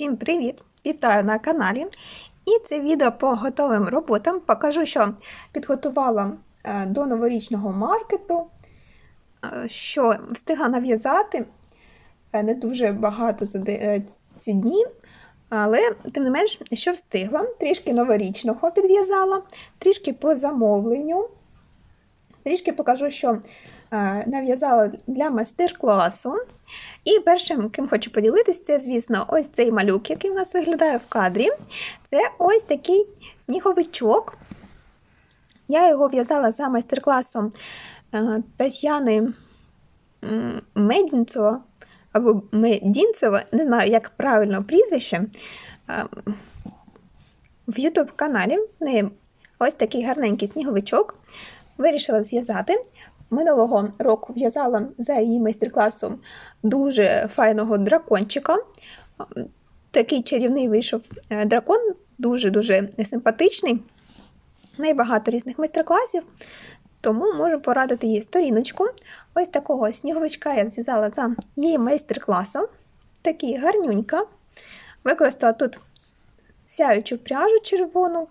Всім привіт! Вітаю на каналі. І це відео по готовим роботам. Покажу, що підготувала е, до новорічного маркету, е, що встигла нав'язати е, не дуже багато за ці дні, але тим не менш, що встигла. Трішки новорічного підв'язала, трішки по замовленню. Трішки покажу, що нав'язала для майстер-класу. І першим, ким хочу поділитися, це, звісно, ось цей малюк, який в нас виглядає в кадрі. Це ось такий сніговичок. Я його в'язала за майстер-класом е, Тетяни Медінцева або Медінцева, не знаю, як правильно прізвище. Е, В YouTube каналі ось такий гарненький сніговичок. Вирішила зв'язати. Минулого року в'язала за її майстер-класом дуже файного дракончика. Такий чарівний вийшов е, дракон, дуже-дуже симпатичний. В неї багато різних майстер-класів, тому можу порадити їй сторіночку. Ось такого сніговичка я зв'язала за її майстер-класом. Такий гарнюнька. Використала тут сяючу пряжу червону,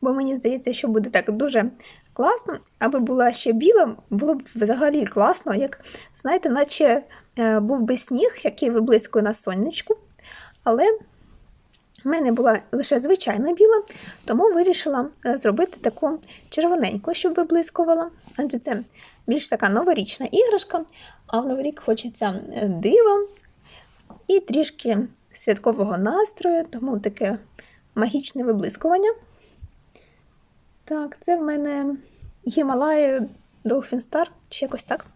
бо мені здається, що буде так дуже класно. Аби була ще біла, було б взагалі класно, як, знаєте, наче е, був би сніг, який виблискує на сонечку. Але в мене була лише звичайна біла, тому вирішила е, зробити таку червоненьку, щоб виблискувала. Адже це більш така новорічна іграшка, а в Новий рік хочеться е, дива і трішки святкового настрою, тому таке магічне виблискування. Так, це в мене Гімалаї Dolphin Star, чи якось так.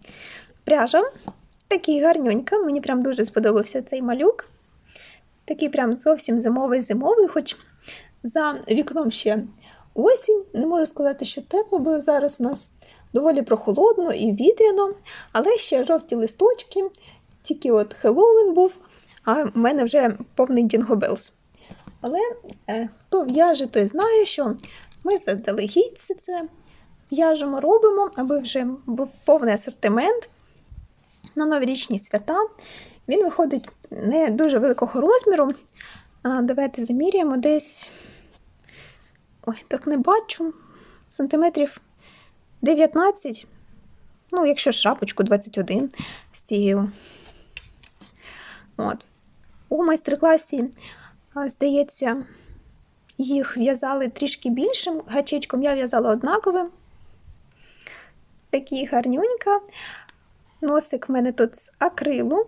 Пряжа. Такий гарнюнька. Мені прям дуже сподобався цей малюк. Такий прям зовсім зимовий-зимовий, хоч за вікном ще осінь. Не можу сказати, що тепло, бо зараз у нас доволі прохолодно і вітряно, але ще жовті листочки, тільки от Хеллоуін був, а в мене вже повний Джинго Белс. Але е, хто в'яже, той знає, що ми заздалегідь це в'яжемо, робимо, аби вже був повний асортимент на новорічні свята. Він виходить не дуже великого розміру. Давайте заміряємо десь. Ой, так не бачу. Сантиметрів 19. Ну, якщо шапочку 21 з цією. От. У майстер-класі, здається, їх в'язали трішки більшим гачечком, я в'язала однаковим. Такий гарнюнька. Носик в мене тут з акрилу.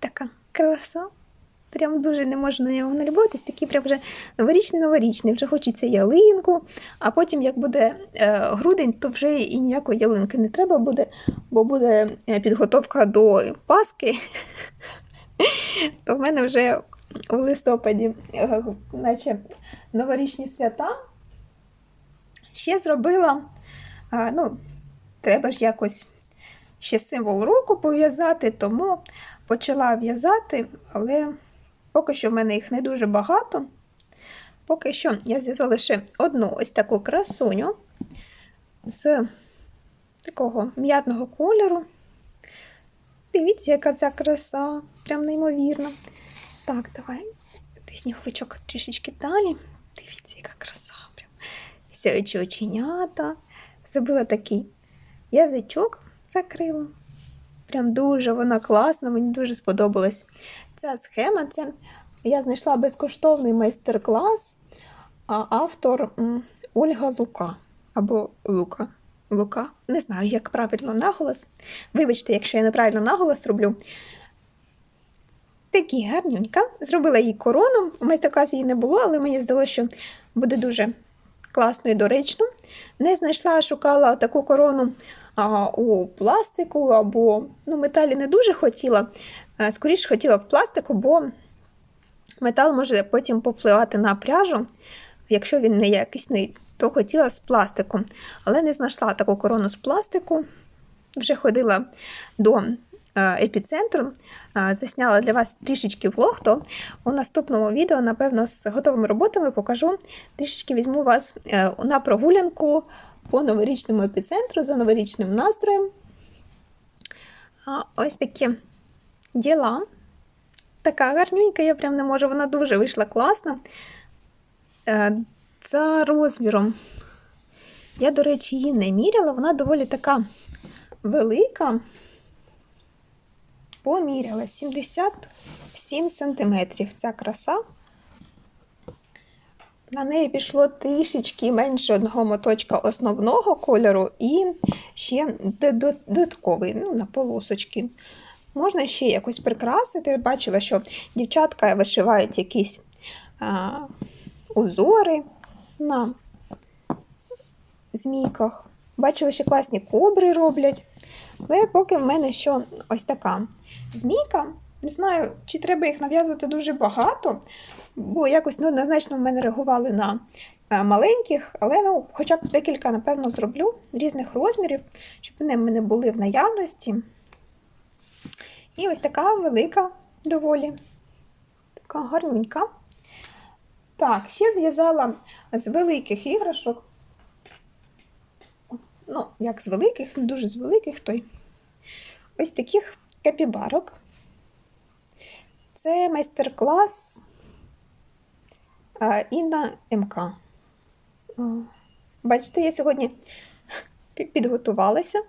Така краса. Прям дуже не можу на нього налюбуватись. Такий прям вже новорічний-новорічний, вже хочеться ялинку, а потім, як буде е, грудень, то вже і ніякої ялинки не треба буде, бо буде е, підготовка до Паски. То в мене вже у листопаді, е, наче новорічні свята. Ще зробила, ну, треба ж якось ще символ року пов'язати, тому почала в'язати, але поки що в мене їх не дуже багато. Поки що я зв'язала лише одну ось таку красуню з такого м'ятного кольору. Дивіться, яка ця краса, прям неймовірна. Так, давай ти сніговичок трішечки далі. Дивіться, яка краса. Прям. Сяючі оченята. Зробила такий язичок закрила. Прям дуже вона класна, мені дуже сподобалась. Ця схема це я знайшла безкоштовний майстер-клас, а автор Ольга Лука або Лука. Лука. Не знаю, як правильно наголос. Вибачте, якщо я неправильно наголос роблю. Такі гарнюнька. Зробила їй корону. У майстер-класі її не було, але мені здалося, що буде дуже класно і доречно. Не знайшла, шукала таку корону а, у пластику або ну, металі не дуже хотіла. Скоріше хотіла в пластику, бо метал може потім повпливати на пряжу. Якщо він не якісний, то хотіла з пластику. Але не знайшла таку корону з пластику. Вже ходила до епіцентру, е, засняла для вас трішечки влог, то у наступному відео, напевно, з готовими роботами покажу. Трішечки візьму вас е, на прогулянку по новорічному епіцентру за новорічним настроєм. Ось такі діла. така гарнюнька, я прям не можу, вона дуже вийшла класна. Е, За розміром. Я, до речі, її не міряла, вона доволі така велика. Поміряла 77 сантиметрів ця краса. На неї пішло трішечки менше одного моточка основного кольору і ще додатковий, ну, на полосочки. Можна ще якось прикрасити. Бачила, що дівчатка вишивають якісь а, узори на змійках. Бачила, що класні кобри роблять. Але поки в мене що ось така змійка. Не знаю, чи треба їх нав'язувати дуже багато, бо якось ну, однозначно в мене реагували на е, маленьких, але ну, хоча б декілька, напевно, зроблю різних розмірів, щоб вони в мене були в наявності. І ось така велика доволі, така гарненька. Так, ще зв'язала з великих іграшок. Ну, як з великих, не дуже з великих той. Ось таких капібарок. Це майстер-клас Інна МК. Бачите, я сьогодні підготувалася,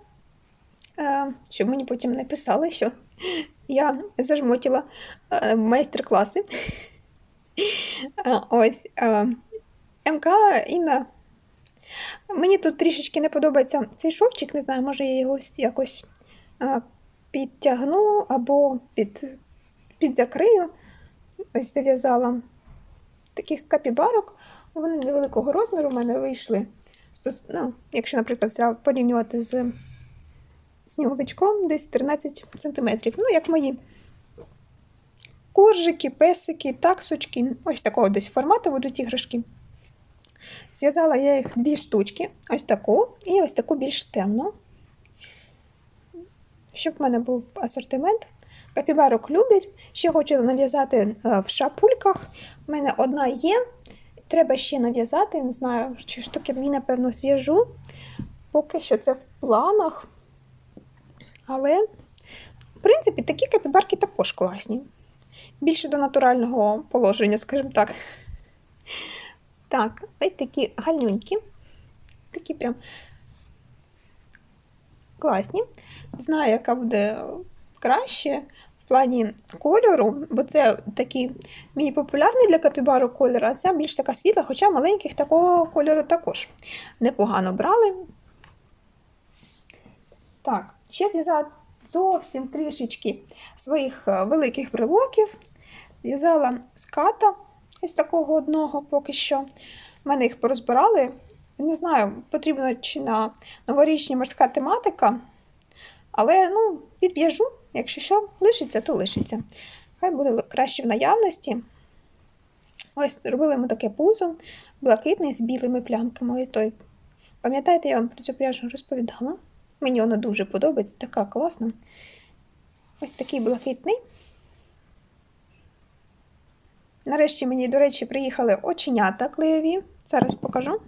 щоб мені потім написали, що я зажмотіла майстер-класи. Ось МК Інна. Мені тут трішечки не подобається цей шовчик, не знаю, може я його якось підтягну або під, підзакрию. Ось дов'язала таких капібарок. Вони невеликого розміру в мене вийшли. Ну, Якщо, наприклад, порівнювати з сніговичком, десь 13 см. Ну, як мої коржики, песики, таксочки. Ось такого десь формату будуть іграшки. Зв'язала я їх дві штучки, ось таку і ось таку більш темну щоб в мене був асортимент. Капібарок люблять. Ще хочу нав'язати е, в шапульках. У мене одна є. Треба ще нав'язати, не знаю, чи штуки дві, напевно, зв'яжу. Поки що це в планах. Але, в принципі, такі капібарки також класні. Більше до натурального положення, скажімо так. Так, ось такі гальнюнькі. Такі прям класні. Знаю, яка буде краще в плані кольору, бо це такий мій популярний для капібару кольор, а ця більш така світла, хоча маленьких такого кольору також непогано брали. Так, ще зв'язала зовсім трішечки своїх е, великих брелоків. Зв'язала ската ось такого одного поки що. У мене їх порозбирали. Не знаю, потрібно чи на новорічні морська тематика. Але ну, підв'яжу, якщо що, лишиться, то лишиться. Хай буде краще в наявності. Ось робили ми таке пузо, блакитний з білими плямками. той. Пам'ятаєте, я вам про цю пряжу розповідала? Мені вона дуже подобається, така класна. Ось такий блакитний. Нарешті мені, до речі, приїхали оченята клеєві. Зараз покажу.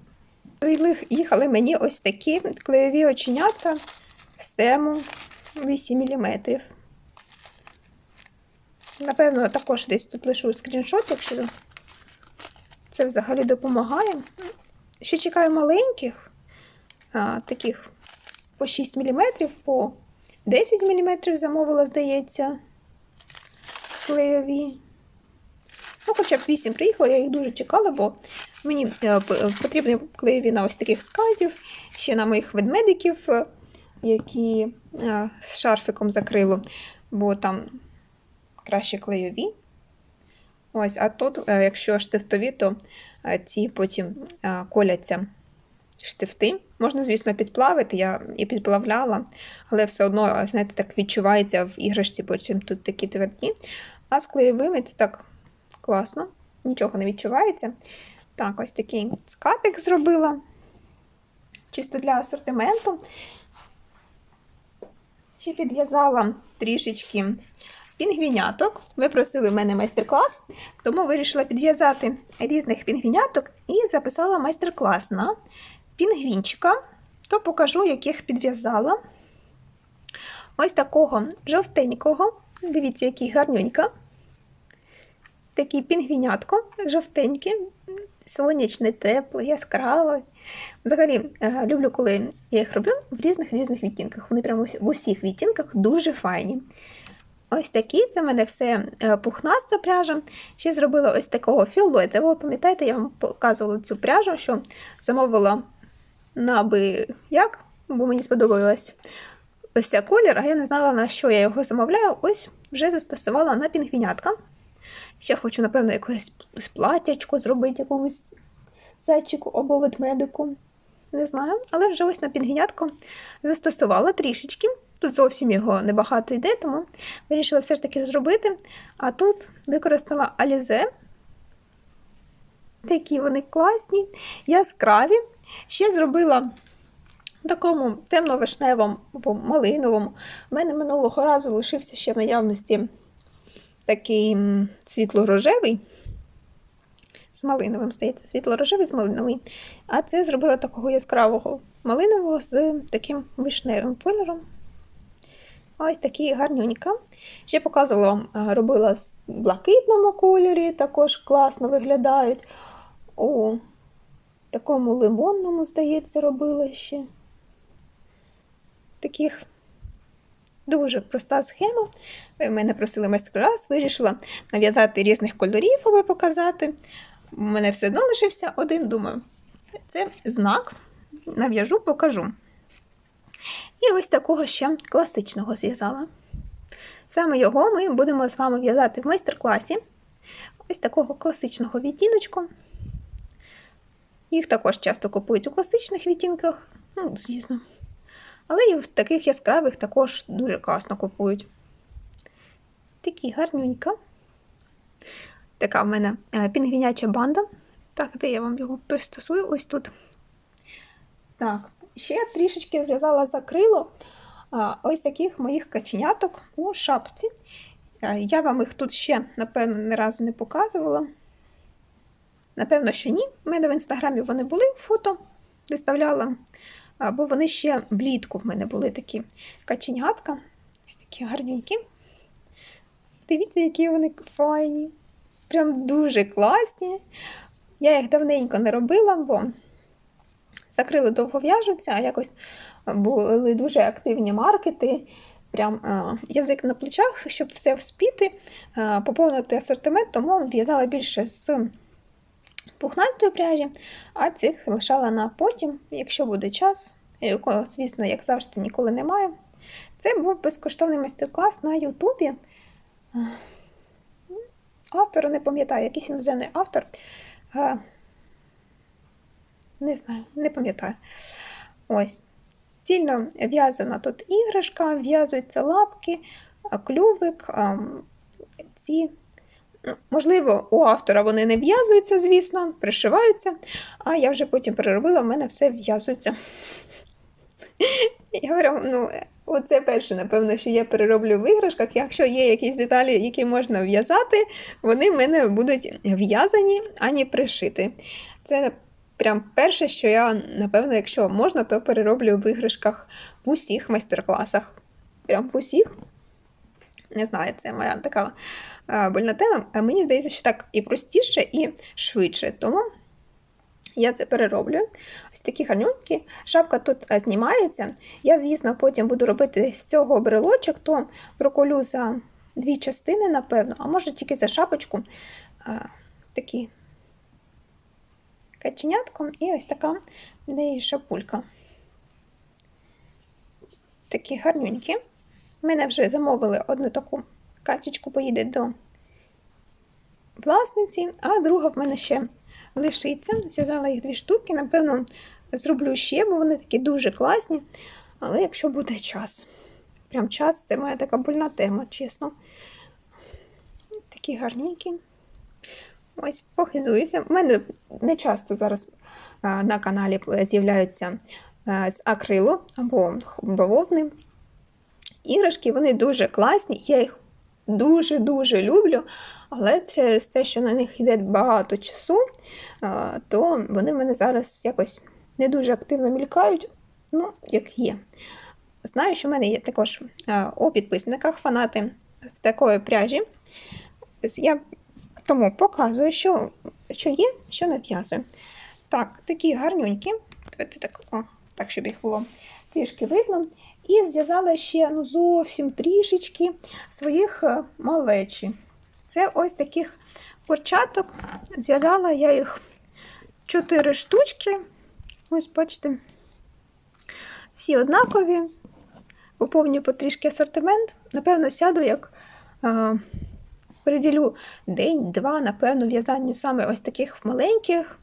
Їхали мені ось такі клеєві оченята стему 8 мм. Напевно, також десь тут лишу скріншот, якщо це взагалі допомагає. Ще чекаю маленьких, а, таких по 6 мм, по 10 мм замовила, здається, клейові. Ну, хоча б 8 приїхала, я їх дуже чекала, бо мені е, потрібні клеєві на ось таких скатів, ще на моїх ведмедиків які е, з шарфиком закрило, бо там краще клейові. Ось, А тут, е, якщо штифтові, то е, ці потім коляться штифти. Можна, звісно, підплавити, я і підплавляла, але все одно, знаєте, так відчувається в іграшці, потім тут такі тверді. А з клеєвими це так класно, нічого не відчувається. Так, ось такий скатик зробила. Чисто для асортименту. Ще підв'язала трішечки пінгвіняток. Ви просили в мене майстер-клас, тому вирішила підв'язати різних пінгвіняток і записала майстер-клас на пінгвінчика, то покажу, яких підв'язала. Ось такого жовтенького. Дивіться, який гарнюнька. Такі пінгвінятко, жовтенькі, сонячне, тепле, яскраве. Взагалі, е, люблю, коли я їх роблю в різних різних відтінках. Вони прямо в усіх відтінках дуже файні. Ось такі, це в мене все е, пухнаста пряжа. Ще зробила ось такого фіолетового. Пам'ятаєте, я вам показувала цю пряжу, що замовила на аби як, бо мені сподобалось ось ця колір, а я не знала, на що я його замовляю. Ось вже застосувала на пінгвінятка. Ще хочу, напевно, якусь платячку зробити, якомусь зайчику або ведмедику. Не знаю, але вже ось на пінгвінятку застосувала трішечки. Тут зовсім його небагато йде, тому вирішила все ж таки зробити. А тут використала алізе. Такі вони класні, яскраві. Ще зробила такому темно-вишневому малиновому. У мене минулого разу лишився ще в наявності такий світло-рожевий. З малиновим, здається, світло-рожевий з малиновий. А це зробила такого яскравого малинового з таким вишневим кольором. Ось такі гарнюнька. Ще показувала, робила в блакитному кольорі, також класно виглядають. У такому лимонному, здається, робила ще. Таких дуже проста схема. Ви мене просили майстер-клас, вирішила нав'язати різних кольорів, аби показати. У мене все одно лишився один, думаю. Це знак. Нав'яжу, покажу. І ось такого ще класичного зв'язала. Саме його ми будемо з вами в'язати в майстер-класі. Ось такого класичного відтіночку. Їх також часто купують у класичних відтінках, ну, звісно. Але і в таких яскравих також дуже класно купують. Такі гарнюнька. Така в мене е, пінгвіняча банда. Так, де я вам його пристосую? Ось тут. Так, ще трішечки зв'язала закрило ось таких моїх каченяток у шапці. Е, я вам їх тут ще, напевно, ні разу не показувала. Напевно, що ні. У мене в інстаграмі вони були фото, виставляла, бо вони ще влітку в мене були такі каченятка. Такі гарненькі. Дивіться, які вони файні. Прям дуже класні. Я їх давненько не робила, бо закрили довго в'яжуться, а якось були дуже активні маркети. Прям е, язик на плечах, щоб все вспіти, е, поповнити асортимент, тому в'язала більше з пухнастої пряжі, а цих лишала на потім, якщо буде час, якого, звісно, як завжди, ніколи немає. Це був безкоштовний майстер-клас на Ютубі. Автора не пам'ятаю, якийсь іноземний автор. Не знаю, не пам'ятаю. Ось. Цільно в'язана тут іграшка, в'язуються лапки, клювик, ці. Можливо, у автора вони не в'язуються, звісно, пришиваються, а я вже потім переробила, в мене все в'язується. Я говорю, ну, оце перше, напевно, що я перероблю в іграшках. Якщо є якісь деталі, які можна в'язати, вони в мене будуть в'язані, а не пришити. Це прям перше, що я, напевно, якщо можна, то перероблю в іграшках в усіх майстер-класах. Прям в усіх. Не знаю, це моя така больна тема. Мені здається, що так і простіше, і швидше. Тому я це перероблю. Ось такі гарнюнькі. Шапка тут знімається. Я, звісно, потім буду робити з цього брелочок, то проколю за дві частини, напевно, а може тільки за шапочку. Такі каченятком і ось така в неї шапулька. Такі гарнюнькі. Мене вже замовили одну таку качечку, поїде до власниці, а друга в мене ще лишиться. Зв'язала їх дві штуки, напевно, зроблю ще, бо вони такі дуже класні. Але якщо буде час. Прям час це моя така больна тема, чесно. Такі гарненькі. Ось, похизуюся. У мене не часто зараз на каналі з'являються з акрилу або бавовни. Іграшки, вони дуже класні, я їх дуже-дуже люблю, але через те, що на них йде багато часу, то вони в мене зараз якось не дуже активно мількають, ну, як є. Знаю, що в мене є також у підписниках фанати з такої пряжі. Я Тому показую, що, що є, що нав'язую. Так, такі гарнюнькі. Давайте так, о, так, щоб їх було трішки видно. І зв'язала ще ну, зовсім трішечки своїх е, малечі. Це ось таких курчаток. Зв'язала я їх чотири штучки. Ось, бачите, всі однакові. Поповню потрішки асортимент. Напевно, сяду як е, приділю день-два, напевно, в'язанню саме ось таких маленьких,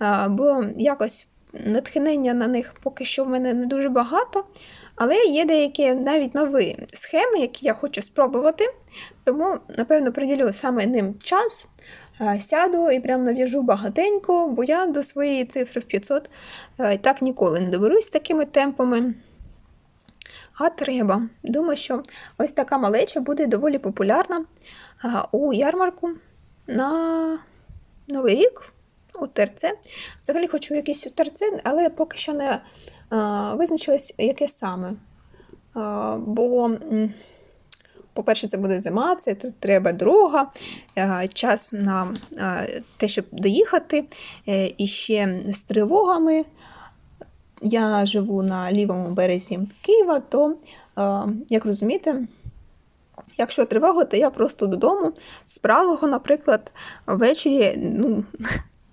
е, бо якось натхнення на них поки що в мене не дуже багато. Але є деякі навіть нові схеми, які я хочу спробувати. Тому, напевно, приділю саме ним час. Е, Сяду і прям нав'яжу багатенько, бо я до своєї цифри в 500 е, так ніколи не доберусь такими темпами. А треба. Думаю, що ось така малеча буде доволі популярна у ярмарку на Новий рік у ТРЦ. Взагалі хочу якийсь ТРЦ, але поки що не а, визначилось, яке саме. Бо, по-перше, це буде зима, це треба дорога, час на те, щоб доїхати, е, і ще з тривогами. Я живу на лівому березі Києва, то, е, як розумієте, якщо тривога, то я просто додому з правого, наприклад, ввечері ну,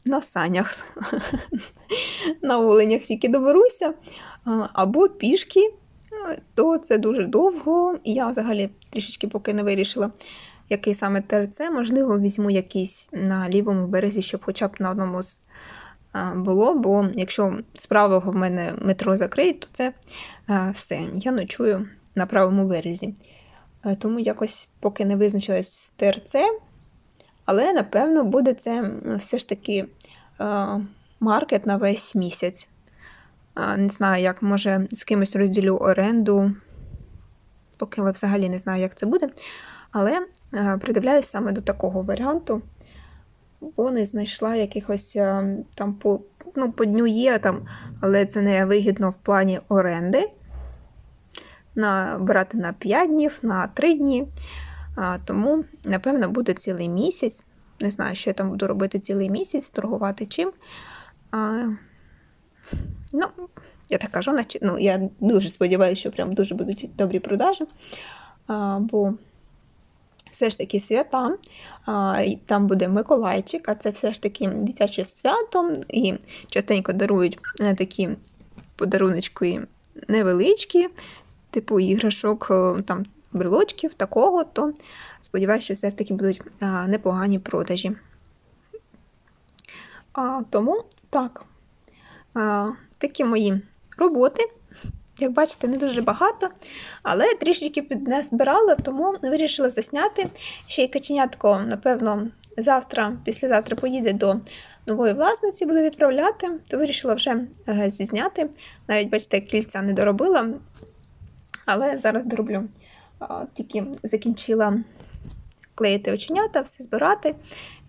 на санях, на оленях тільки доберуся, або пішки, то це дуже довго. І я взагалі трішечки поки не вирішила, який саме ТРЦ. Можливо, візьму якийсь на лівому березі, щоб хоча б на одному з було, бо якщо з правого в мене метро закриють, то це все. Я ночую на правому березі. Е, Тому якось поки не визначилась з ТРЦ, але напевно буде це все ж таки е, маркет на весь місяць. Не знаю, як може з кимось розділю оренду, поки я взагалі не знаю, як це буде. Але е, придивляюсь саме до такого варіанту бо не знайшла якихось е, там по, ну, по дню є, там, але це не вигідно в плані оренди. На, брати на 5 днів, на 3 дні. А, тому, напевно, буде цілий місяць. Не знаю, що я там буду робити цілий місяць, торгувати чим. А, ну, я так кажу, ну, я дуже сподіваюся, що прям дуже будуть добрі продажі. А, бо все ж таки свята, а, і там буде Миколайчик, а це все ж таки дитяче свято, і частенько дарують е, такі подаруночки невеличкі, типу іграшок, е, там брелочків, такого, то сподіваюся, що все ж таки будуть непогані продажі. А, тому так, а, такі мої роботи. Як бачите, не дуже багато, але трішечки підназбирала, тому вирішила засняти. Ще й каченятко, напевно, завтра, післязавтра поїде до нової власниці, буду відправляти, то вирішила вже е, зізняти. Навіть, бачите, кільця не доробила, але зараз дороблю. Тільки закінчила клеїти оченята, все збирати.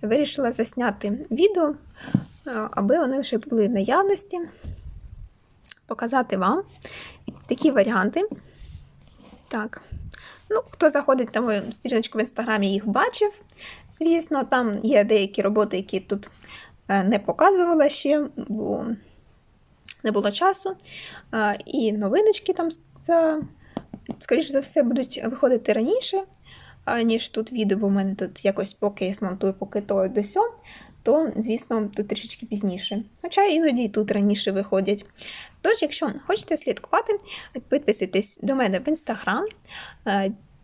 Вирішила засняти відео, аби вони вже були в наявності показати вам такі варіанти. Так. Ну, хто заходить на мою сторіночку в інстаграмі, їх бачив. Звісно, там є деякі роботи, які тут е, не показувала ще, бо не було часу. І новиночки там, за- скоріш за все, будуть виходити раніше, ніж тут відео, бо в мене тут якось поки я смонтую, поки то до то, звісно, тут трішечки пізніше. Хоча іноді і тут раніше виходять. Тож, якщо хочете слідкувати, підписуйтесь до мене в інстаграм.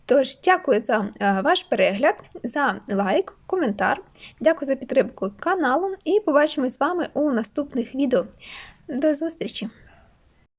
Тож, дякую за ваш перегляд, за лайк, коментар. Дякую за підтримку каналу і побачимось з вами у наступних відео. До зустрічі!